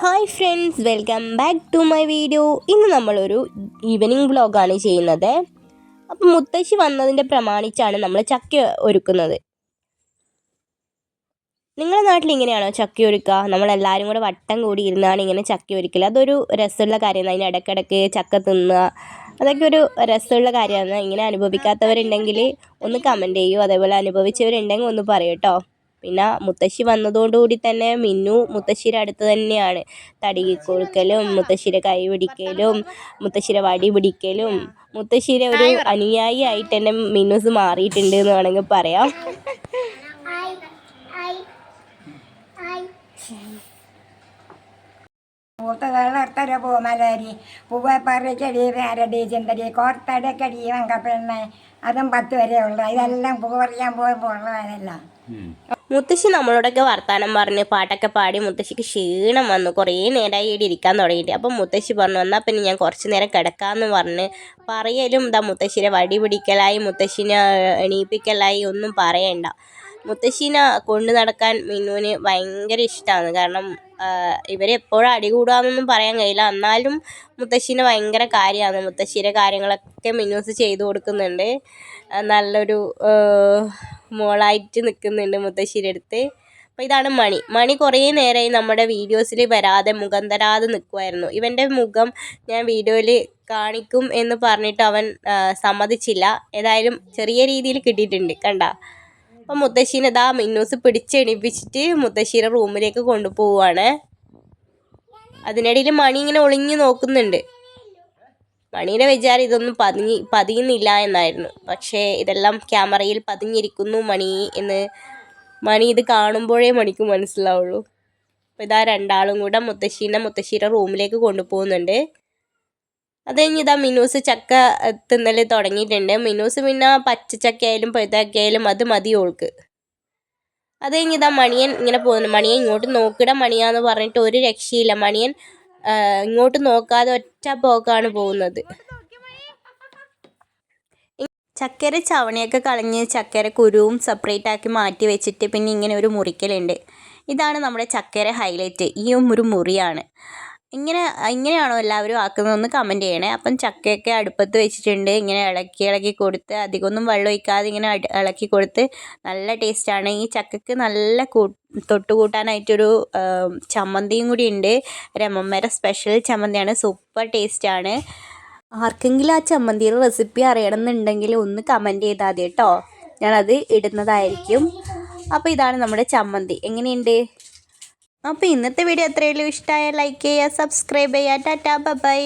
Hi friends welcome back to my video ഇന്ന് നമ്മളൊരു evening വ്ളോഗാണ് ചെയ്യുന്നത്. അപ്പം മുത്തശ്ശി വന്നതിന്റെ പ്രമാണിച്ചാണ് നമ്മൾ ചക്ക ഒരുക്കുന്നത്. നിങ്ങളുടെ നാട്ടിൽ ഇങ്ങനെയാണോ ചക്ക ഒരുക്കുക നമ്മളെല്ലാവരും കൂടെ വട്ടം കൂടി ഇരുന്നാണ് ഇങ്ങനെ ചക്ക ഒരുക്കൽ അതൊരു രസമുള്ള കാര്യമാണ്. അതിന് ഇടയ്ക്കിടയ്ക്ക് ചക്ക തിന്നുക. അതൊക്കെ ഒരു രസമുള്ള കാര്യമാണ്. ഇങ്ങനെ അനുഭവിക്കാത്തവരുണ്ടെങ്കിൽ ഒന്ന് കമന്റ് ചെയ്യൂ. അതേപോലെ അനുഭവിച്ചവരുണ്ടെങ്കിൽ ഒന്ന് പറയൂ കേട്ടോ പിന്നെ മുത്തശ്ശി വന്നതോടുകൂടി തന്നെ മിന്നു മുത്തശ്ശിയുടെ അടുത്ത് തന്നെയാണ്. തടി കൊടുക്കലും മുത്തശ്ശിയുടെ കൈ പിടിക്കലും മുത്തശ്ശിയുടെ വടി പിടിക്കലും മുത്തശ്ശിയുടെ ഒരു അനുയായി ആയിട്ട് തന്നെ മിന്നുസ് മാറിയിട്ടുണ്ട് എന്ന് വേണമെങ്കിൽ പറയാം. മൂത്തകളർത്തര പൂമലരി. പൂവപ്പറിച്ചടി വേരടി ചിന്തടി കോർത്തടക്കടി വെങ്കപ്പെണ്ണ. അതും പത്ത് വരെ ഉള്ള. ഇതെല്ലാം പൂ പറയാൻ പോകുമ്പോൾ ഉള്ളതല്ല മുത്തശ്ശി നമ്മളോടൊക്കെ വർത്താനം പറഞ്ഞ് പാട്ടൊക്കെ പാടി മുത്തശ്ശിക്ക് ക്ഷീണം വന്നു. കുറേ നേരമായി ഇവിടെ ഇരിക്കാൻ തുടങ്ങിയിട്ട്. അപ്പം മുത്തശ്ശി പറഞ്ഞു എന്നാൽ പിന്നെ ഞാൻ കുറച്ച് നേരം കിടക്കാമെന്ന് പറഞ്ഞ് പറയലും ഇതാ മുത്തശ്ശിനെ വടി പിടിക്കലായി മുത്തശ്ശിനെ എണീപ്പിക്കലായി ഒന്നും പറയണ്ട. മുത്തശ്ശീനെ കൊണ്ടു നടക്കാൻ മിന്നുവിന് ഭയങ്കര ഇഷ്ടമാണ്. കാരണം ഇവരെപ്പോഴും അടി കൂടാന്നൊന്നും പറയാൻ കഴിയില്ല. എന്നാലും മുത്തശ്ശീനെ ഭയങ്കര കാര്യമാണ്. മുത്തശ്ശിയുടെ കാര്യങ്ങളൊക്കെ മിന്നൂസ് ചെയ്തു കൊടുക്കുന്നുണ്ട്. നല്ലൊരു മോളായിട്ട് നിൽക്കുന്നുണ്ട് മുത്തശ്ശിയുടെ അടുത്ത്. അപ്പോൾ ഇതാണ് മണി. മണി കുറേ നേരമായി നമ്മുടെ വീഡിയോസിൽ വരാതെ മുഖം തരാതെ നിൽക്കുമായിരുന്നു ഇവന്റെ മുഖം ഞാൻ വീഡിയോയിൽ കാണിക്കും എന്ന് പറഞ്ഞിട്ട് അവൻ സമ്മതിച്ചില്ല. ഏതായാലും ചെറിയ രീതിയിൽ കിട്ടിയിട്ടുണ്ട്. കണ്ട? അപ്പം മുത്തശ്ശീനെ ഇതാ മിന്നൂസ് പിടിച്ചെണിപ്പിച്ചിട്ട് മുത്തശ്ശീയുടെ റൂമിലേക്ക് കൊണ്ടുപോവുകയാണ് അതിനിടയിൽ മണി ഇങ്ങനെ ഒളിഞ്ഞു നോക്കുന്നുണ്ട്. മണിയുടെ വിചാരം ഇതൊന്നും പതിഞ്ഞ് പതിയുന്നില്ല എന്നായിരുന്നു. പക്ഷേ ഇതെല്ലാം ക്യാമറയിൽ പതിഞ്ഞിരിക്കുന്നു മണി എന്ന് മണി ഇത് കാണുമ്പോഴേ മണിക്ക് മനസ്സിലാവുള്ളൂ. അപ്പോൾ ഇതാ രണ്ടാളും കൂടെ മുത്തശ്ശീനെ മുത്തശ്ശീരെ റൂമിലേക്ക് കൊണ്ടുപോകുന്നുണ്ട്. അത് കഴിഞ്ഞ് ഇതാ മിനൂസ് ചക്ക തിന്നൽ തുടങ്ങിയിട്ടുണ്ട്. മിനൂസ് പിന്നെ പച്ചച്ചക്കയായാലും പഴുത്തക്കയായാലും അത് മതി ഓൾക്ക്. അത് കഴിഞ്ഞ് ഇതാ മണിയൻ ഇങ്ങനെ പോകുന്നു. മണിയൻ ഇങ്ങോട്ട് നോക്കിട മണിയാന്ന് പറഞ്ഞിട്ട് ഒരു രക്ഷയില്ല. മണിയൻ ഇങ്ങോട്ട് നോക്കാതെ ഒറ്റ പോക്കാണ് പോകുന്നത്. ചക്കര ചവണിയൊക്കെ കളഞ്ഞ് ചക്കര കുരുവും സെപ്പറേറ്റ് ആക്കി മാറ്റി വെച്ചിട്ട് പിന്നെ ഇങ്ങനെ ഒരു മുറിക്കലുണ്ട്. ഇതാണ് നമ്മുടെ ചക്കര ഹൈലൈറ്റ് ഈ ഒരു മുറിയാണ്. ഇങ്ങനെ ഇങ്ങനെയാണോ എല്ലാവരും ആക്കുന്നതെന്ന് കമന്റ് ചെയ്യണേ. അപ്പം ചക്കയൊക്കെ അടുപ്പത്ത് വെച്ചിട്ടുണ്ട്. ഇങ്ങനെ ഇളക്കി ഇളക്കി കൊടുത്ത് അധികമൊന്നും വെള്ളം ഒഴിക്കാതെ ഇങ്ങനെ ഇളക്കി കൊടുത്ത് നല്ല ടേസ്റ്റാണ് ഈ ചക്കയ്ക്ക് നല്ല കൂ തൊട്ട് കൂട്ടാനായിട്ടൊരു ചമ്മന്തിയും കൂടി ഉണ്ട്. രമമ്മയുടെ സ്പെഷ്യൽ ചമ്മന്തിയാണ്. സൂപ്പർ ടേസ്റ്റാണ് ആർക്കെങ്കിലും ആ ചമ്മന്തിയുടെ റെസിപ്പി അറിയണമെന്നുണ്ടെങ്കിൽ ഒന്ന് കമന്റ് ചെയ്താൽ മതി കേട്ടോ. ഞാനത് ഇടുന്നതായിരിക്കും. അപ്പോൾ ഇതാണ് നമ്മുടെ ചമ്മന്തി. എങ്ങനെയുണ്ട്? അപ്പോൾ ഇന്നത്തെ വീഡിയോ എത്രയുള്ളൂ ഇഷ്ടമായ ലൈക്ക് ചെയ്യുക സബ്സ്ക്രൈബ് ചെയ്യുക. Tata bye